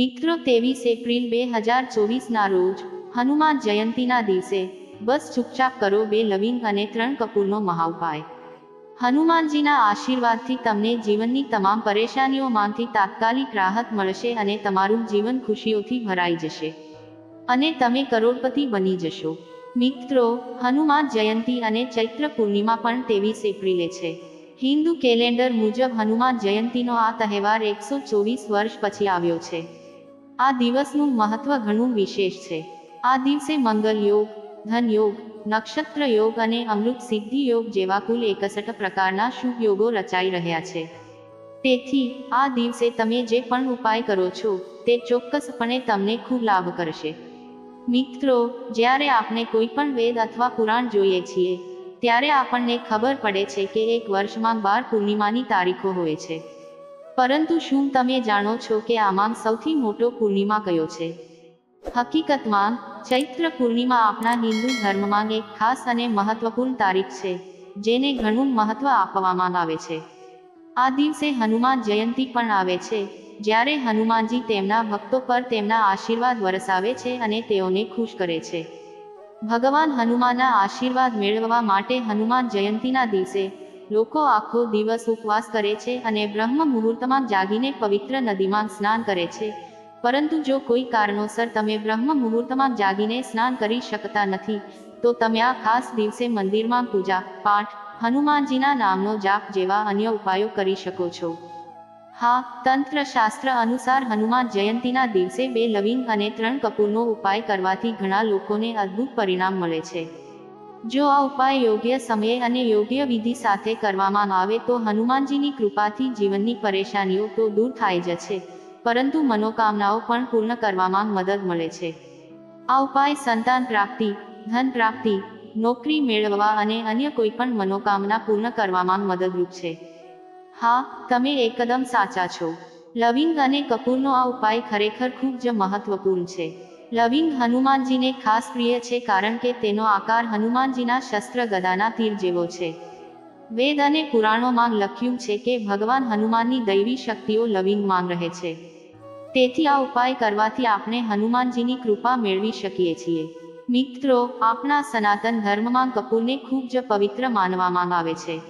મિત્રો ત્રેવીસ એપ્રિલ બે હજાર ચોવીસના રોજ હનુમાન જયંતીના દિવસે બસ ચૂપચાપ કરો બે લવિંગ અને ત્રણ કપૂરનો મહાઉપાય હનુમાનજીના આશીર્વાદથી તમને જીવનની તમામ પરેશાનીઓમાંથી તાત્કાલિક રાહત મળશે અને તમારું જીવન ખુશીઓથી ભરાઈ જશે. અને તમે કરોડપતિ બની જશો. મિત્રો, હનુમાન જયંતી અને ચૈત્ર પૂર્ણિમા પણ ત્રેવીસ એપ્રિલે છે. હિન્દુ કેલેન્ડર મુજબ હનુમાન જયંતીનો આ તહેવાર એકસો ચોવીસ વર્ષ પછી આવ્યો છે. આ દિવસનું મહત્વ ઘણું વિશેષ છે. આ દિવસે મંગલ યોગ, ધન યોગ, નક્ષત્ર યોગ અને અમૃત સિદ્ધિ યોગ જેવા કુલ એકસઠ પ્રકારના શુભ યોગો રચાઈ રહ્યા છે. તેથી, આ દિવસે તમે જે પણ ઉપાય કરો છો, તે ચોક્કસપણે તમને ખૂબ લાભ કરશે. મિત્રો, જ્યારે આપણે કોઈ પણ વેદ અથવા પુરાણ જોઈએ છીએ, ત્યારે આપણને ખબર પડે છે કે એક વર્ષમાં બાર પૂર્ણિમાની તારીખો હોય છે. પરંતુ શું તમે જાણો છો કે આમાં સૌથી મોટો પૂર્ણિમા કયો છે? હકીકતમાં, ચૈત્ર પૂર્ણિમા આપણા હિન્દુ ધર્મમાં એક ખાસ અને મહત્વપૂર્ણ તારીખ છે, જેને ઘણું મહત્વ આપવામાં આવે છે. આ દિવસે હનુમાન જયંતી પણ આવે છે, જ્યારે હનુમાનજી તેમના ભક્તો પર તેમના આશીર્વાદ વરસાવે છે અને તેઓને ખુશ કરે છે. ભગવાન હનુમાનના આશીર્વાદ મેળવવા માટે હનુમાન જયંતીના દિવસે લોકો આખો દિવસ ઉપવાસ કરે છે અને બ્રહ્મ મુહૂર્તમાં જાગીને પવિત્ર નદીમાં સ્નાન કરે છે. પરંતુ જો કોઈ કારણોસર તમે બ્રહ્મ મુહૂર્તમાં જાગીને સ્નાન કરી શકતા નથી, તો તમે આ ખાસ દિવસે મંદિરમાં પૂજા, પાઠ, હનુમાનજીના નામનો જાપ જેવા અન્ય ઉપાયો કરી શકો છો. હા તંત્ર શાસ્ત્ર અનુસાર હનુમાન જયંતીના દિવસે બે લવિંગ અને ત્રણ કપૂરનો ઉપાય કરવાથી ઘણા લોકોને અદ્ભુત પરિણામ મળે છે. જો આ ઉપાય યોગ્ય સમયે અને યોગ્ય વિધિ સાથે કરવામાં આવે તો હનુમાનજીની કૃપાથી જીવનની પરેશાનીઓ તો દૂર થાય જ છે. પરંતુ મનોકામનાઓ પણ પૂર્ણ કરવામાં મદદ મળે છે. આ ઉપાય સંતાન પ્રાપ્તિ, ધન પ્રાપ્તિ, નોકરી મેળવવા અને અન્ય કોઈ પણ મનોકામના પૂર્ણ કરવામાં મદદરૂપ છે. હા, તમે એકદમ સાચા છો. લવિંગ અને કપૂરનો આ ઉપાય ખરેખર ખૂબ જ મહત્વપૂર્ણ છે. લવિંગ હનુમાનજીને ખાસ પ્રિય છે કારણ કે તેનો આકાર હનુમાનજીના શસ્ત્ર ગદાના તીર જેવો છે. વેદ અને પુરાણોમાં લખ્યું છે કે ભગવાન હનુમાનની દૈવી શક્તિઓ લવિંગમાં રહે છે. તેથી આ ઉપાય કરવાથી આપણે હનુમાનજીની કૃપા મેળવી શકીએ છીએ. મિત્રો, આપણા સનાતન ધર્મમાં કપૂરને ખૂબ જ પવિત્ર માનવામાં આવે છે.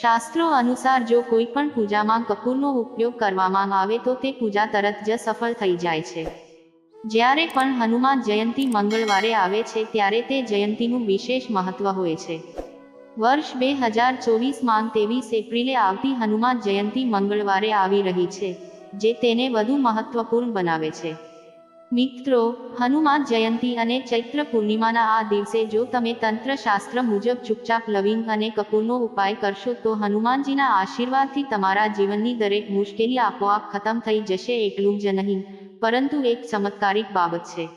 શાસ્ત્રો અનુસાર જો કોઈ પણ પૂજામાં કપૂરનો ઉપયોગ કરવામાં આવે તો તે પૂજા તરત જ સફળ થઈ જાય છે. જ્યારે પણ હનુમાન જયંતી મંગળવારે આવે છે, ત્યારે તે જયંતીનું વિશેષ મહત્વ હોય છે. વર્ષ બે હજાર ચોવીસમાં ત્રેવીસ એપ્રિલે આવતી હનુમાન જયંતી મંગળવારે આવી રહી છે, જે તેને વધુ મહત્વપૂર્ણ બનાવે છે. મિત્રો, હનુમાન જયંતી અને ચૈત્ર પૂર્ણિમાના આ દિવસે જો તમે તંત્ર શાસ્ત્ર મુજબ ચૂપચાપ, લવિંગ અને કપૂરનો ઉપાય કરશો, તો હનુમાનજીના આશીર્વાદથી તમારા જીવનની દરેક મુશ્કેલી આપોઆપ ખતમ થઈ જશે, એટલું જ નહીં. પરંતુ એક ચમત્કારિક બાબત છે.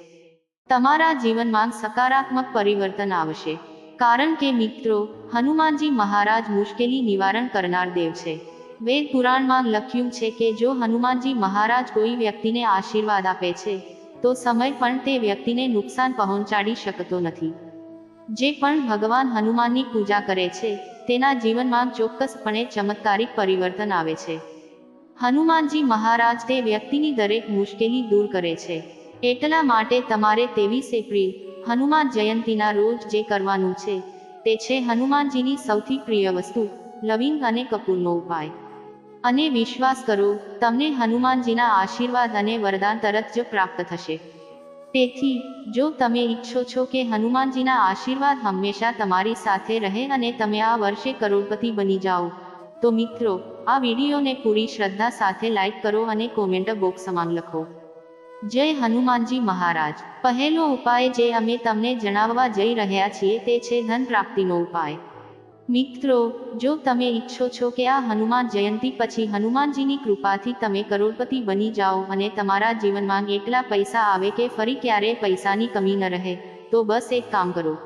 તમારા જીવનમાં સકારાત્મક પરિવર્તન આવશે, કારણ કે મિત્રો, હનુમાનજી મહારાજ મુશ્કેલી નિવારણ કરનાર દેવ છે. વેદ પુરાણમાં લખ્યું છે કે જો હનુમાનજી મહારાજ કોઈ વ્યક્તિને આશીર્વાદ આપે છે, તો સમય પણ તે વ્યક્તિને નુકસાન પહોંચાડી શકતો નથી. જે પણ ભગવાન હનુમાનની પૂજા કરે છે, તેના જીવનમાં ચોક્કસપણે ચમત્કારિક પરિવર્તન આવે છે. હનુમાનજી મહારાજ તે વ્યક્તિની દરેક મુશ્કેલી દૂર કરે છે. એટલા માટે તમારે ત્રેવીસ એપ્રિલ, હનુમાન જયંતીના રોજ જે કરવાનું છે, તે છે હનુમાનજીની સૌથી પ્રિય વસ્તુ, લવિંગ અને કપૂરનો ઉપાય. અને વિશ્વાસ કરો, તમને હનુમાનજીના આશીર્વાદ અને વરદાન તરત જ પ્રાપ્ત થશે. તેથી, જો તમે ઈચ્છો છો કે હનુમાનજીના આશીર્વાદ હંમેશા તમારી સાથે રહે અને તમે આ વર્ષે કરોડપતિ બની જાઓ તો મિત્રો, આ વિડીયોને પૂરી શ્રદ્ધા સાથે લાઈક કરો અને કોમેન્ટ બોક્સમાં લખો. જય હનુમાનજી મહારાજ. પહેલો ઉપાય જે અમે તમને જણાવવા જઈ રહ્યા છીએ તે છે ધન પ્રાપ્તિનો ઉપાય. મિત્રો, જો તમે ઈચ્છો છો કે આ હનુમાન જયંતી પછી હનુમાનજીની કૃપાથી તમે કરોડપતિ બની જાઓ અને તમારા જીવનમાં એટલા પૈસા આવે કે ફરી ક્યારે પૈસાની કમી ન રહે, તો બસ એક કામ કરો.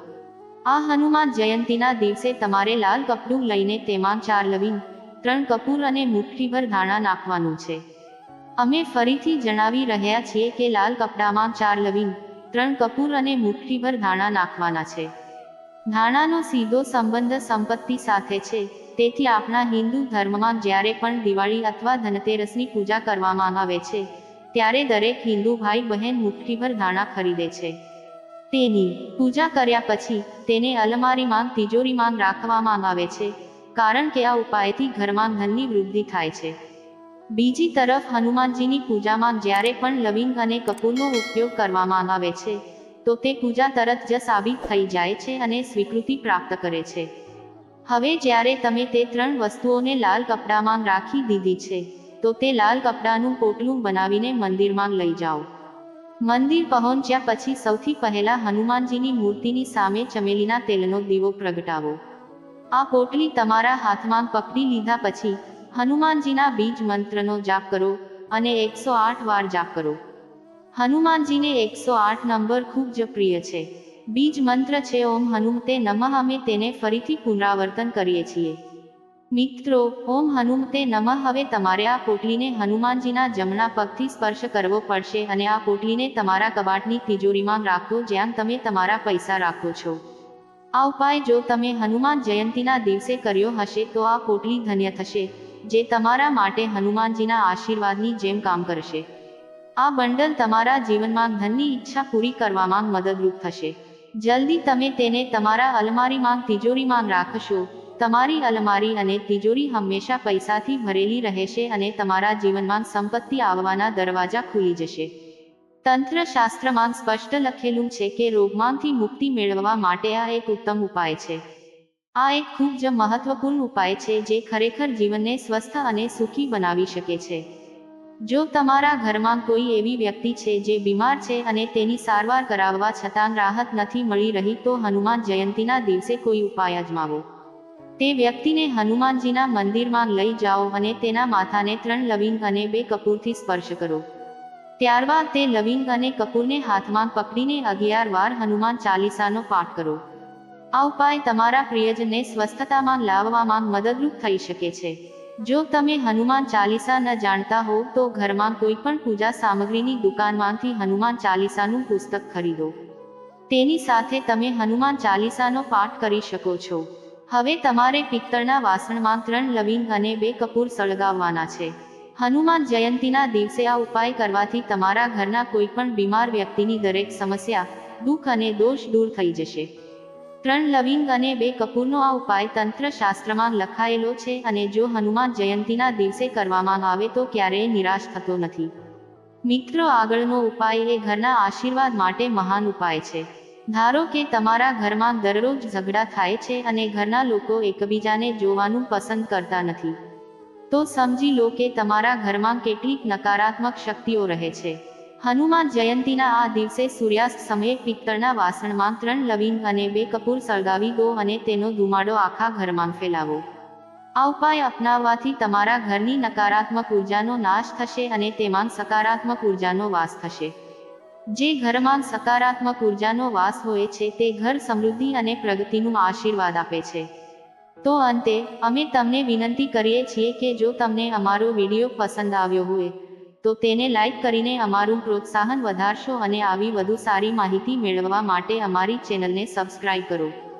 આ હનુમાન જયંતીના દિવસે તમારે લાલ કપડું લઈને તેમાં ચાર લવિંગ, ત્રણ કપૂર અને મુઠ્ઠીભર ધાણા નાખવાનું છે. અમે ફરીથી જણાવી રહ્યા છીએ કે લાલ કપડામાં ચાર લવિંગ, ત્રણ કપૂર અને મુઠ્ઠીભર ધાણા નાખવાના છે. ધાણાનો સીધો સંબંધ સંપત્તિ સાથે છે, તેથી આપણા હિન્દુ ધર્મમાં જ્યારે પણ દિવાળી અથવા ધનતેરસની પૂજા કરવામાં આવે છે, ત્યારે દરેક હિન્દુ ભાઈ બહેન મુઠ્ઠીભર ધાણા ખરીદે છે. તેની પૂજા કર્યા પછી તેને અલમારીમાં તિજોરીમાં રાખવામાં આવે છે, કારણ કે આ ઉપાયથી ઘરમાં ધનની વૃદ્ધિ થાય છે. બીજી તરફ હનુમાનજીની પૂજામાં જ્યારે પણ લવિંગ અને કપૂરનો ઉપયોગ કરવામાં આવે છે, તો તે પૂજા તરત જ સાબિત થઈ જાય છે અને સ્વીકૃતિ પ્રાપ્ત કરે છે. હવે જ્યારે તમે તે ત્રણ વસ્તુઓને લાલ કપડામાં રાખી દીધી છે, તો તે લાલ કપડાનું પોટલું બનાવીને મંદિરમાં લઈ જાઓ. મંદિર પહોંચ્યા પછી સૌથી પહેલા હનુમાનજીની મૂર્તિની સામે ચમેલીના તેલનો દીવો પ્રગટાવો. આ પોટલી તમારા હાથમાં પકડી લીધા પછી હનુમાનજીના બીજ મંત્રનો જાપ કરો અને એકસો આઠ વાર જાપ કરો. હનુમાનજીને એકસો આઠ નંબર ખૂબ જ પ્રિય છે. બીજ મંત્ર છે, ઓમ હનુમતે નમઃ, અમે તેને ફરીથી પુનરાવર્તન કરીએ છીએ. મિત્રો, ઓમ હનુમતે નમઃ. હવે તમારે આ પોટલીને હનુમાનજીના જમણા પગથી સ્પર્શ કરવો પડશે અને આ પોટલીને તમારા કબાટની તિજોરીમાં રાખો જ્યાં તમે તમારા પૈસા રાખો છો. આ ઉપાય જો તમે હનુમાન જયંતીના દિવસે કર્યો હશે તો આ પોટલી ધન્ય થશે, જે તમારા માટે હનુમાનજીના આશીર્વાદની જેમ કામ કરશે. આ બંડલ તમારા જીવનમાં ધનની ઈચ્છા પૂરી કરવામાં મદદરૂપ થશે. જલ્દી તમે તેને તમારા અલમારીમાં, તિજોરીમાં રાખશો. તમારી અલમારી અને તિજોરી હંમેશા પૈસાથી ભરેલી રહેશે અને તમારા જીવનમાં સંપત્તિ આવવાના દરવાજા ખુલી જશે. તંત્ર શાસ્ત્રમાં સ્પષ્ટ લખેલું છે કે રોગમાંથી મુક્તિ મેળવવા માટે આ એક ઉત્તમ ઉપાય છે. આ એક ખૂબ જ મહત્વપૂર્ણ ઉપાય છે જે ખરેખર જીવનને સ્વસ્થ અને સુખી બનાવી શકે છે. જો તમારા ઘરમાં કોઈ એવી વ્યક્તિ છે જે બીમાર છે અને તેની સારવાર કરાવવા છતાં રાહત નથી મળી રહી તો હનુમાન જયંતીના દિવસે કોઈ ઉપાય અજમાવો. તે વ્યક્તિને હનુમાનજીના મંદિરમાં લઈ જાઓ અને તેના માથાને ત્રણ લવિંગ અને બે કપૂરથી સ્પર્શ કરો. ત્યારબાદ તે લવિંગ અને કપૂરને હાથમાં પકડીને અગિયાર વાર હનુમાન ચાલીસાનો પાઠ કરો. આ ઉપાય તમારા પ્રિયજનને સ્વસ્થતામાં લાવવામાં મદદરૂપ થઈ શકે છે. જો તમે હનુમાન ચાલીસા ન જાણતા હો, તો ઘરમાં કોઈ પણ પૂજા સામગ્રીની દુકાનમાંથી હનુમાન ચાલીસાનું પુસ્તક ખરીદો. તેની સાથે તમે હનુમાન ચાલીસાનો પાઠ કરી શકો છો. હવે તમારે પિત્તળના વાસણમાં ત્રણ લવિંગ અને બે કપૂર સળગાવવાના છે. હનુમાન જયંતીના દિવસે આ ઉપાય કરવાથી તમારા ઘરના કોઈપણ બીમાર વ્યક્તિની દરેક સમસ્યા, દુઃખ અને દોષ દૂર થઈ જશે. ત્રણ લવિંગ અને બે કપૂરનો આ ઉપાય તંત્ર શાસ્ત્રમાં લખાયેલો છે અને જો હનુમાન જયંતીના દિવસે કરવામાં આવે તો ક્યારેય નિરાશ થતો નથી. મિત્રો, આગળનો ઉપાય એ ઘરના આશીર્વાદ માટે મહાન ઉપાય છે. ધારો કે તમારા ઘરમાં દરરોજ ઝઘડા થાય છે અને ઘરના લોકો એકબીજાને જોવાનું પસંદ કરતા નથી, તો સમજી લો કે તમારા ઘરમાં કેટલીક નકારાત્મક શક્તિઓ રહે છે. હનુમાન જયંતીના આ દિવસે સૂર્યાસ્ત સમયે પિત્તળના વાસણમાં ત્રણ લવિંગ અને બે કપૂર સળગાવી દો અને તેનો ધુમાડો આખા ઘરમાં ફેલાવો. આ ઉપાય અપનાવવાથી તમારા ઘરની નકારાત્મક ઉર્જાનો નાશ થશે અને તેમાં સકારાત્મક ઉર્જાનો વાસ થશે. જે ઘરમાં સકારાત્મક ઉર્જાનો વાસ હોય છે તે ઘર સમૃદ્ધિ અને પ્રગતિનું આશીર્વાદ આપે છે. તો અંતે, અમે તમને વિનંતી કરીએ છીએ કે જો તમને અમારો વીડિયો પસંદ આવ્યો હોય, તો તેને લાઈક કરીને અમારું પ્રોત્સાહન વધારશો અને આવી વધુ સારી માહિતી મેળવવા માટે અમારી ચેનલને સબસ્ક્રાઇબ કરો.